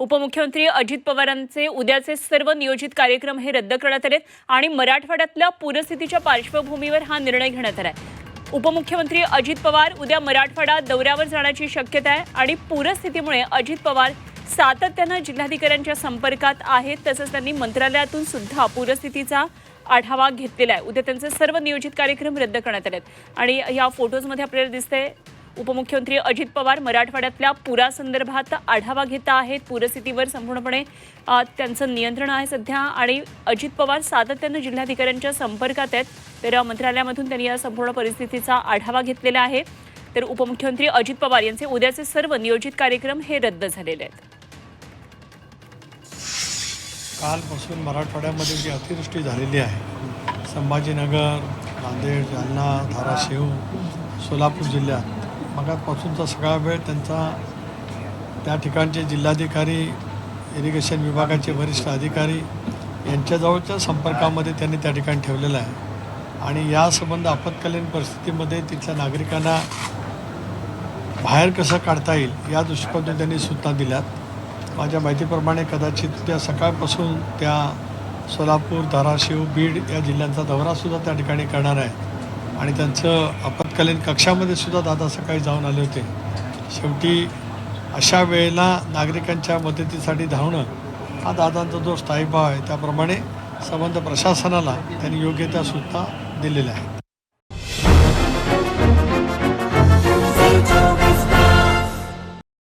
उपमुख्यमंत्री अजित पवारांचे उद्याचे सर्व नियोजित कार्यक्रम हे रद्द करण्यात आलेत आणि मराठवाड्यातल्या पूरस्थितीच्या पार्श्वभूमीवर हा निर्णय घेण्यात आलाय. उपमुख्यमंत्री अजित पवार उद्या मराठवाडा दौऱ्यावर जाण्याची शक्यता आहे आणि पूरस्थितीमुळे अजित पवार सातत्यानं जिल्हाधिकाऱ्यांच्या संपर्कात आहेत तसंच त्यांनी मंत्रालयातून सुद्धा पूरस्थितीचा आढावा घेतलेला आहे. उद्या त्यांचे सर्व नियोजित कार्यक्रम रद्द करण्यात आले आहेत आणि या फोटोजमध्ये आपल्याला दिसतंय उपमुख्यमंत्री अजित पवार मराठवाड्यातल्या पुरासंदर्भात आढावा घेत आहेत. पूरस्थितीवर संपूर्णपणे त्यांचं नियंत्रण आहे सध्या आणि अजित पवार सातत्यानं जिल्हाधिकाऱ्यांच्या संपर्कात आहेत. तर मंत्रालयामधून त्यांनी या संपूर्ण परिस्थितीचा आढावा घेतलेला आहे. तर उपमुख्यमंत्री अजित पवार यांचे उद्याचे सर्व नियोजित कार्यक्रम हे रद्द झालेले आहेत. कालपासून मराठवाड्यामध्ये जी अतिवृष्टी झालेली आहे संभाजीनगर नांदेड जालना धाराशिव सोलापूर जिल्ह्यात मगापासूनचा सगळा वेळ त्यांचा त्या ठिकाणचे जिल्हाधिकारी इरिगेशन विभागाचे वरिष्ठ अधिकारी यांच्याजवळच्या संपर्कामध्ये त्यांनी त्या ठिकाणी ठेवलेलं आहे. आणि या संबंध आपत्कालीन परिस्थितीमध्ये तिथल्या नागरिकांना बाहेर कसं काढता येईल या दृष्टिकोनातून त्यांनी सूचना दिल्यात. माझ्या माहितीप्रमाणे कदाचित त्या सकाळपासून त्या सोलापूर धाराशिव बीड या जिल्ह्यांचा दौरासुद्धा त्या ठिकाणी करणार आहे आणि त्यांचं आपत्कालीन कक्षामध्ये सुद्धा दादा सकाळी जाऊन आले होते. शेवटी अशा वेळेला नागरिकांच्या मदतीसाठी धावणं हा दादांचा जो स्थायीभाव आहे त्याप्रमाणे संबंध प्रशासनाला त्यांनी योग्य त्या सूचना दिलेल्या आहेत.